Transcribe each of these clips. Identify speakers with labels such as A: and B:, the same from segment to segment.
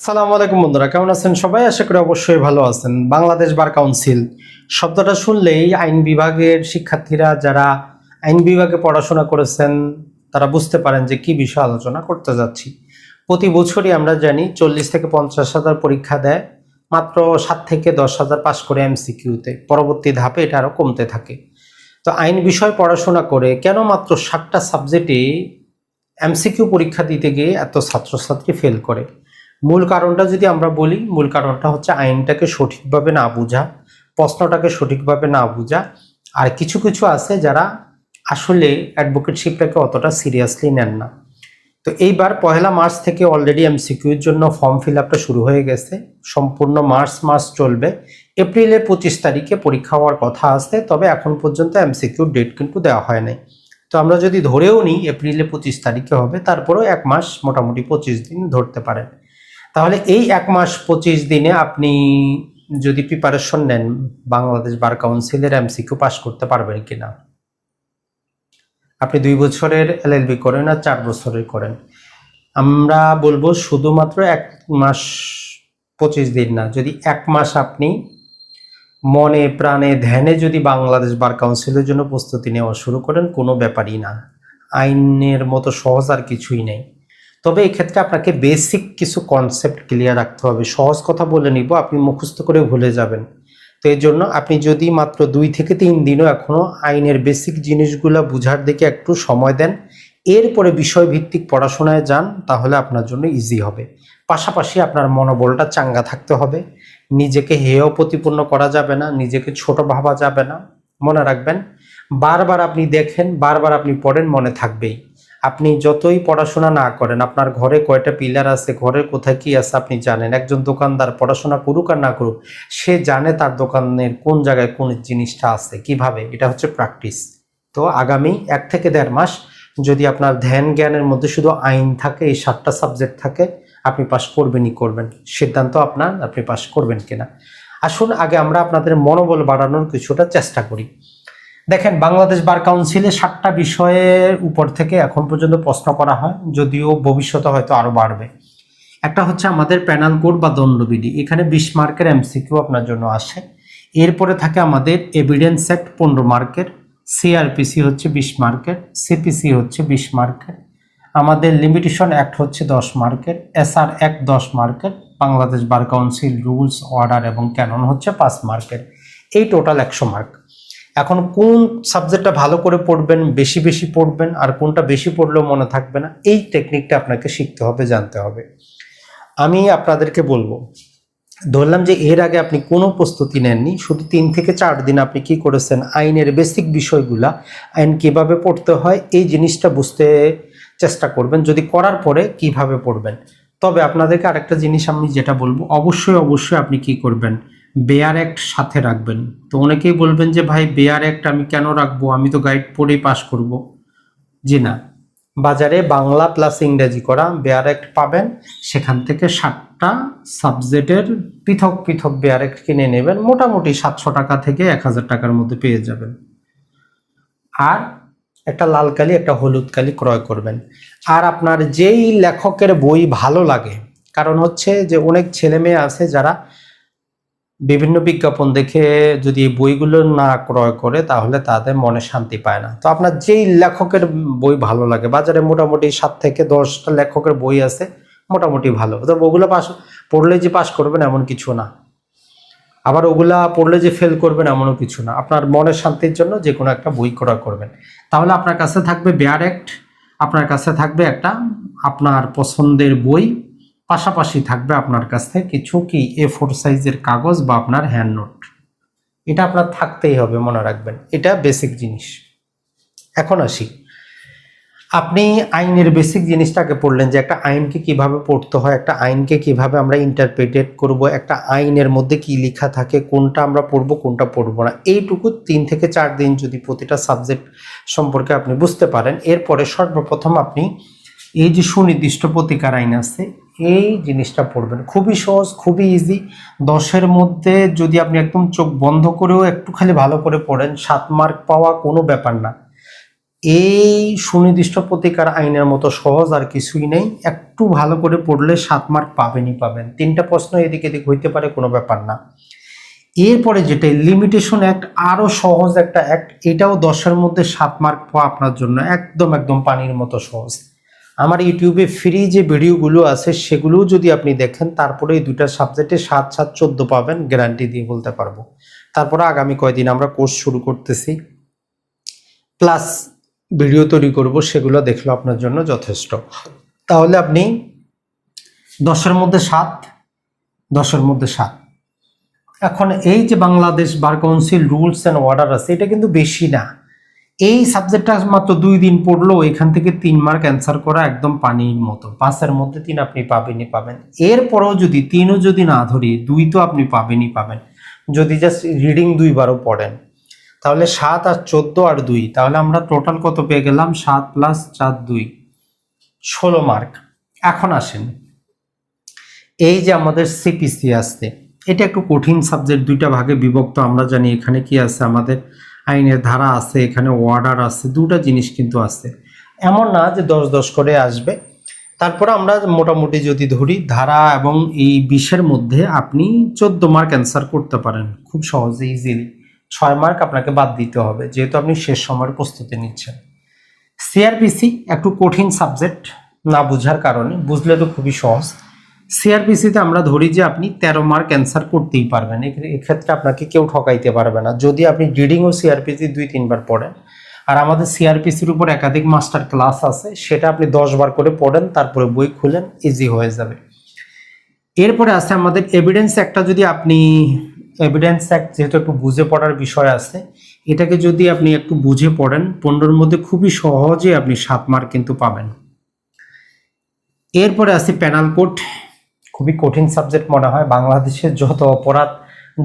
A: সালাম আলাইকুম বন্ধুরা, কেমন আছেন সবাই? আশা করি অবশ্যই ভালো আছেন। Bangladesh bar council. শব্দটা শুনলেই আইন বিভাগের শিক্ষার্থীরা যারা আইন বিভাগে পড়াশোনা করেছেন, তারা বুঝতে পারেন যে কি বিষয় আলোচনা করতে যাচ্ছি। প্রতি বছরই আমরা জানি চল্লিশ থেকে পঞ্চাশ হাজার পরীক্ষা দেয়, মাত্র সাত থেকে দশ হাজার পাস করে এমসিকিউতে। পরবর্তী ধাপে এটা আরও কমতে থাকে। তো আইন বিষয় পড়াশোনা করে কেন মাত্র সাতটা সাবজেক্টে এমসিকিউ পরীক্ষা দিতে গিয়ে এত ছাত্রছাত্রী ফেল করে? মূল কারণটা যদি আমরা বলি, মূল কারণটা হচ্ছে আইনটাকে সঠিকভাবে না বোঝা, প্রশ্নটাকে সঠিকভাবে না বোঝা। আর কিছু কিছু আছে যারা আসলে অ্যাডভোকেটশিপটাকে অতটা সিরিয়াসলি নেন না। তো এইবার পহেলা মার্চ থেকে অলরেডি এমসিকিউর জন্য ফর্ম ফিল আপটা শুরু হয়ে গেছে। সম্পূর্ণ মার্চ মাস চলবে। এপ্রিলের পঁচিশ তারিখে পরীক্ষা হওয়ার কথা আছে, তবে এখন পর্যন্ত এমসিকিউর ডেট কিন্তু দেওয়া হয় নাই। তো আমরা যদি ধরেও নিই এপ্রিলে পঁচিশ তারিখে হবে, তারপরেও এক মাস মোটামুটি পঁচিশ দিন ধরতে পারেন। তাহলে এই এক মাস পঁচিশ দিনে আপনি যদি প্রিপারেশন নেন, বাংলাদেশ বার কাউন্সিলের এমসিকিউ পাস করতে পারবেন কিনা? আপনি দুই বছরের এল এলএলবি করেন আর চার বছরের করেন। আমরা বলব শুধুমাত্র এক মাস পঁচিশ দিন না, যদি এক মাস আপনি মনে, প্রাণে, ধ্যানে যদি বাংলাদেশ বার কাউন্সিলের জন্য প্রস্তুতি নেওয়া শুরু করেন, কোনো ব্যাপারই না। আইনের মতো সহজ আর কিছুই নেই। তবে এক্ষেত্রে আপনাকে বেসিক কিছু কনসেপ্ট ক্লিয়ার রাখতে হবে। সহজ কথা বলে নিব, আপনি মুখস্থ করে ভুলে যাবেন। তো এর জন্য আপনি যদি মাত্র দুই থেকে তিন দিনও এখনও আইনের বেসিক জিনিসগুলো বুঝার দিকে একটু সময় দেন, এরপরে বিষয়ভিত্তিক পড়াশোনায় যান, তাহলে আপনার জন্য ইজি হবে। পাশাপাশি আপনার মনোবলটা চাঙ্গা থাকতে হবে। নিজেকে হেয় প্রতিপন্ন করা যাবে না, নিজেকে ছোট ভাবা যাবে না। মনে রাখবেন, বারবার আপনি দেখেন, বারবার আপনি পড়েন, মনে থাকবেই। আপনি যতই পড়াশোনা না করেন, আপনার ঘরে কয়টা পিলার আছে, ঘরের কোথায় কি আছে আপনি জানেন। একজন দোকানদার পড়াশোনা করুক আর না করুক, সে জানে তার দোকানের কোন জায়গায় কোন জিনিসটা আছে, কীভাবে। এটা হচ্ছে প্র্যাকটিস তো আগামী এক থেকে দেড় মাস যদি আপনার ধ্যান জ্ঞানের মধ্যে শুধু আইন থাকে, এই সাতটা সাবজেক্ট থাকে, আপনি পাশ করবেনই করবেন। সিদ্ধান্ত আপনার, আপনি পাশ করবেন কিনা। আসুন, আগে আমরা আপনাদের মনোবল বাড়ানোর কিছুটা চেষ্টা করি। দেখেন, বাংলাদেশ বার কাউন্সিলে সাতটা বিষয়ের উপর থেকে এখন পর্যন্ত প্রশ্ন করা হয়, যদিও ভবিষ্যতে হয়তো আরও বাড়বে। একটা হচ্ছে আমাদের প্যানাল কোড বা দণ্ডবিধি। এখানে বিশ মার্কের এমসিকিউ আপনার জন্য আসে। এরপরে থাকে আমাদের এভিডেন্স সেট পনেরো মার্কের সিআরপিসি হচ্ছে বিশ মার্কের সিপিসি হচ্ছে বিশ মার্কের, আমাদের লিমিটেশন অ্যাক্ট হচ্ছে দশ মার্কের এসআর অ্যাক্ট দশ মার্কের, Bangladesh bar council rules order এবং ক্যানন হচ্ছে পাঁচ মার্কের। এই টোটাল একশো মার্ক। এখন কোন সাবজেক্টটা ভালো করে পড়বেন, বেশি বেশি পড়বেন, আর কোনটা বেশি পড়লেও মনে থাকবে না, এই টেকনিকটা আপনাকে শিখতে হবে, জানতে হবে। আমি আপনাদেরকে বলব, ধরলাম যে এর আগে আপনি কোনো প্রস্তুতি নেননি, শুধু তিন থেকে চার দিন আপনি কি করেছেন, আইনের বেসিক বিষয়গুলা, আইন কীভাবে পড়তে হয়, এই জিনিসটা বুঝতে চেষ্টা করবেন, যদি করার পরে কীভাবে পড়বেন। তবে আপনাদেরকে আরেকটা জিনিস আমি যেটা বলব, অবশ্যই অবশ্যই আপনি কি করবেন বেয়ার অ্যাক্ট সাথে রাখবেন। তো অনেকেই বলবেন যে, ভাই বেয়ার অ্যাক্ট আমি কেন রাখব? আমি তো গাইড পড়েই পাস করব। জি না। বাজারে বাংলা প্লাস ইংরেজি করা বেয়ার অ্যাক্ট পাবেন। সেখান থেকে ষাটটা সাবজেক্টের পৃথক পৃথক বেয়ার অ্যাক্ট কিনে নেবেন। মোটামুটি সাতশো টাকা থেকে এক হাজার টাকার মধ্যে পেয়ে যাবেন। আর একটা লাল কালি, একটা হলুদ কালি ক্রয় করবেন। আর আপনার যেই লেখকের বই ভালো লাগে, কারণ হচ্ছে যে, অনেক ছেলে মেয়ে আছে যারা বিভিন্ন বিজ্ঞাপন দেখে যদি বইগুলো না ক্রয় করে, তাহলে তাদের মনে শান্তি পায় না। তো আপনার যেই লেখকের বই ভালো লাগে, বাজারে মোটামুটি সাত থেকে দশটা লেখকের বই আছে, মোটামুটি ভালো। তো ওগুলো পাস, পড়লে যে পাস করবেন এমন কিছু না। আবার ওগুলা পড়লে যে ফেল করবেন এমনও কিছু না। আপনার মনের শান্তির জন্য যে কোনো একটা বই ক্রয় করবেন। তাহলে আপনার কাছে থাকবে বেয়ার অ্যাক্ট আপনার কাছে থাকবে একটা আপনার পছন্দের বই। পাশাপাশি থাকবে আপনার কাছে কিছু কি এ ফোর সাইজের কাগজ বা আপনার হ্যান্ড নোট এটা আপনার থাকতেই হবে, মনে রাখবেন। এটা বেসিক জিনিস। এখন আসি। আপনি আইনের বেসিক জিনিসটাকে পড়লেন যে একটা আইনকে কীভাবে পড়তে হয়, একটা আইনকে কীভাবে আমরা ইন্টারপ্রিটেট করব, একটা আইনের মধ্যে কি লেখা থাকে, কোনটা আমরা পড়ব, কোনটা পড়ব না, এইটুকু তিন থেকে চার দিন যদি প্রতিটা সাবজেক্ট সম্পর্কে আপনি বুঝতে পারেন, এরপরে সর্বপ্রথম আপনি এই যে সুনির্দিষ্ট প্রতিকার আইন আছে এই জিনিসটা পড়বেন। খুবই সহজ, খুবই ইজি দশের মধ্যে যদি আপনি একদম চোখ বন্ধ করেও একটু খালি ভালো করে পড়েন, সাত মার্ক পাওয়া কোনো ব্যাপার না। এই সুনির্দিষ্ট প্রতিকার আইনের মতো সহজ আর কিছুই নেই। একটু ভালো করে পড়লে সাত মার্ক পাবেনই পাবেন। তিনটা প্রশ্ন এদিক এদিক হইতে পারে, কোনো ব্যাপার না। এরপরে যেটা লিমিটেশন অ্যাক্ট আরও সহজ একটা অ্যাক্ট এটাও দশের মধ্যে সাত মার্ক পাওয়া আপনার জন্য একদম একদম পানির মতো সহজ। আমার ইউটিউবে ফ্রি যে ভিডিওগুলো আছে, সেগুলোও যদি আপনি দেখেন, তারপরে এই দুইটা সাবজেক্টে সাত সাত, চোদ্দ পাবেন গ্যারান্টি দিয়ে বলতে পারব। তারপরে আগামী কয়দিন আমরা কোর্স শুরু করতেছি। প্লাস ভিডিও তৈরি করব, সেগুলো দেখল আপনার জন্য যথেষ্ট। তাহলে আপনি দশের মধ্যে সাত, দশের মধ্যে সাত। এখন এই যে Bangladesh bar council rules and order আছে, এটা কিন্তু বেশি না। এই সাবজেক্টটা মাত্র দুই দিন পড়ল, এখান থেকে তিন মার্ক অ্যান্সার করা একদম পানির মতো। পাঁচের মধ্যে তিন আপনি পাবেনই পাবেন। এরপরেও যদি তিনও যদি না ধরি, দুই তো আপনি পাবেনই পাবেন। যদি জাস্ট রিডিং দুইবারও পড়েন, তাহলে সাত আর চোদ্দ আর দুই, তাহলে আমরা টোটাল কত পেয়ে গেলাম? সাত প্লাস চার দুই, ষোলো মার্ক এখন আসেন। এই যে আমাদের সিপিসি আসতে এটা একটু কঠিন সাবজেক্ট দুইটা ভাগে বিভক্ত, আমরা জানি এখানে কি আছে আমাদের। আইনের ধারা আছে, এখানে ওয়ার্ডার আছে, দুটা জিনিস কিন্তু আছে। এমন না যে দশ দশ করে আসবে। তারপরে আমরা মোটামুটি যদি ধরি, ধারা এবং এই বিশের মধ্যে আপনি চোদ্দ মার্ক অ্যান্সার করতে পারেন। খুব সহজে ইজিলি ছয় মার্ক আপনাকে বাদ দিতে হবে, যেহেতু আপনি শেষ সময়ের প্রস্তুতি নিচ্ছেন। সিআরপিসি একটু কঠিন সাবজেক্ট না বোঝার কারণে, বুঝলে তো খুবই সহজ। সিআরপিসিতে আমরা ধরি যে আপনি তেরো মার্ক অ্যান্সার করতেই পারবেন। এক্ষেত্রে আপনাকে কেউ ঠকাইতে পারবে না। যদি আপনি রিডিং ও সিআরপিসি দুই, তিনবার পড়েন, আর আমাদের সিআরপিসির উপর একাধিক মাস্টার ক্লাস আছে, সেটা আপনি দশ বার করে পড়েন, তারপরে বই খুলেন ইজি হয়ে যাবে। এরপরে আছে আমাদের এভিডেন্স একটা যদি আপনি এভিডেন্স অ্যাক্ট যেহেতু একটু বুঝে পড়ার বিষয় আছে, এটাকে যদি আপনি একটু বুঝে পড়েন, পনেরোর মধ্যে খুবই সহজে আপনি সাত মার্ক কিন্তু পাবেন। এরপরে আছে প্যানাল কোড খুবই কঠিন সাবজেক্ট মনে হয়। বাংলাদেশের যত অপরাধ,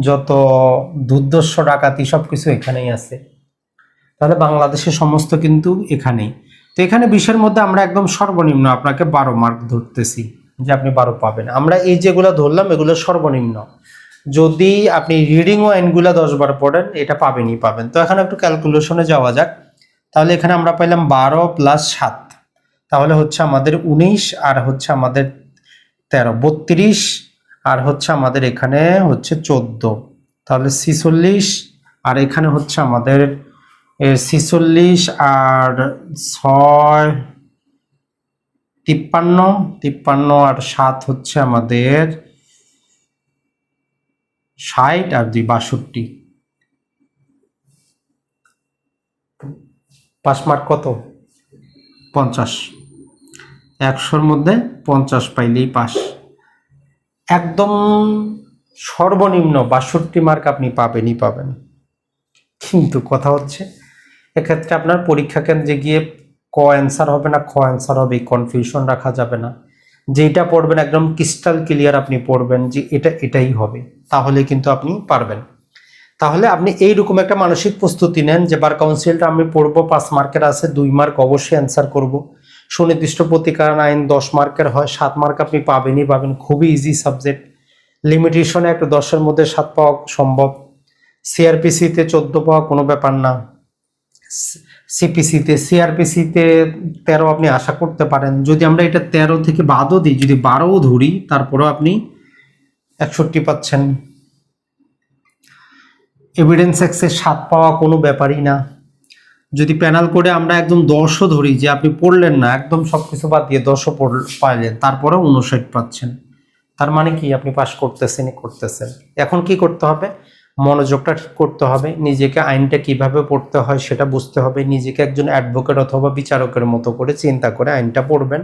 A: যত দুর্দর্শ, ডাকাতি সব কিছু এখানেই আছে। তাহলে বাংলাদেশের সমস্ত কিন্তু এখানেই। তো এখানে বিশের মধ্যে আমরা একদম সর্বনিম্ন আপনাকে বারো মার্ক ধরতেছি, যে আপনি বারো পাবেন। আমরা এই যেগুলো ধরলাম, এগুলো সর্বনিম্ন। যদি আপনি রিডিং ও আইনগুলো দশ বার পড়েন, এটা পাবেনই পাবেন। তো এখন একটু ক্যালকুলেশনে যাওয়া যাক। তাহলে এখানে আমরা পাইলাম বারো প্লাস সাত। তাহলে হচ্ছে আমাদের উনিশ, আর হচ্ছে আমাদের তেরো, বত্রিশ, আর হচ্ছে আমাদের এখানে হচ্ছে চোদ্দ। তাহলে ছিচল্লিশ, আর এখানে হচ্ছে আমাদের ছিচল্লিশ আর ছয়, তিপ্পান্ন তিপ্পান্ন আর সাত হচ্ছে আমাদের ষাট আর দুই বাষট্টি। পাঁচ মার্ক কত? পঞ্চাশ। একশোর মধ্যে পঞ্চাশ পাইলেই পাস। একদম সর্বনিম্ন বাষট্টি মার্ক আপনি পাবেনই পাবেন। কিন্তু কথা হচ্ছে, এক্ষেত্রে আপনার পরীক্ষা কেন্দ্রে গিয়ে ক অ্যান্সার হবে না, খ অ্যান্সার হবে কনফিউশন রাখা যাবে না। যেটা পড়বেন একদম ক্রিস্টাল ক্লিয়ার আপনি পড়বেন যে এটা, এটাই হবে, তাহলে কিন্তু আপনি পারবেন। তাহলে আপনি এইরকম একটা মানসিক প্রস্তুতি নেন যে বার কাউন্সিলটা আমি পড়ব, পাঁচ মার্কের আছে, দুই মার্ক অবশ্যই অ্যান্সার করব। সুনির্দিষ্ট প্রতিকার আইন দশ মার্কের হয়, সাত মার্ক আপনি পাবেনই পাবেন, খুবই ইজি সাবজেক্ট লিমিটেশনে একটা দশের মধ্যে সাত পাওয়া সম্ভব। সিআরপিসিতে চোদ্দ পাওয়া কোনো ব্যাপার না। সিপিসিতে সিআরপিসিতে তেরো আপনি আশা করতে পারেন। যদি আমরা এটা তেরো থেকে বাদও দিই, যদি বারোও ধরি, তারপরেও আপনি একষট্টি পাচ্ছেন। এভিডেন্স এক্সে সাত পাওয়া কোনো ব্যাপারই না। যদি প্যানাল করে আমরা একদম দশও ধরি, যে আপনি পড়লেন না, একদম সব কিছু বাদ দিয়ে দশও পাইলেন, তারপরেও উনষাট পাচ্ছেন। তার মানে কি? আপনি পাশ করতেছেন করতেছেন। এখন কি করতে হবে? মনোযোগটা ঠিক করতে হবে। নিজেকে আইনটা কীভাবে পড়তে হয় সেটা বুঝতে হবে। নিজেকে একজন অ্যাডভোকেট অথবা বিচারকের মতো করে চিন্তা করে আইনটা পড়বেন,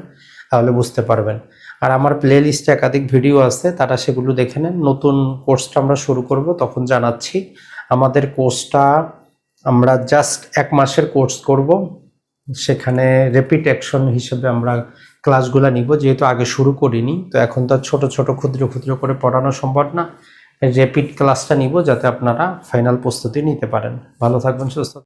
A: তাহলে বুঝতে পারবেন। আর আমার প্লে লিস্টে একাধিক ভিডিও আছে, তারা সেগুলো দেখে নেন। নতুন কোর্সটা আমরা শুরু করব, তখন জানাচ্ছি। আমাদের কোর্সটা আমরা জাস্ট এক মাসের কোর্স করব। সেখানে রেপিড অ্যাকশন হিসেবে আমরা ক্লাসগুলো নিব, যেহেতু আগে শুরু করিনি। তো এখন তো ছোটো, ছোট, ক্ষুদ্র ক্ষুদ্র করে পড়ানো সম্ভব না। রেপিড ক্লাসটা নিব যাতে আপনারা ফাইনাল প্রস্তুতি নিতে পারেন। ভালো থাকবেন, সুস্থ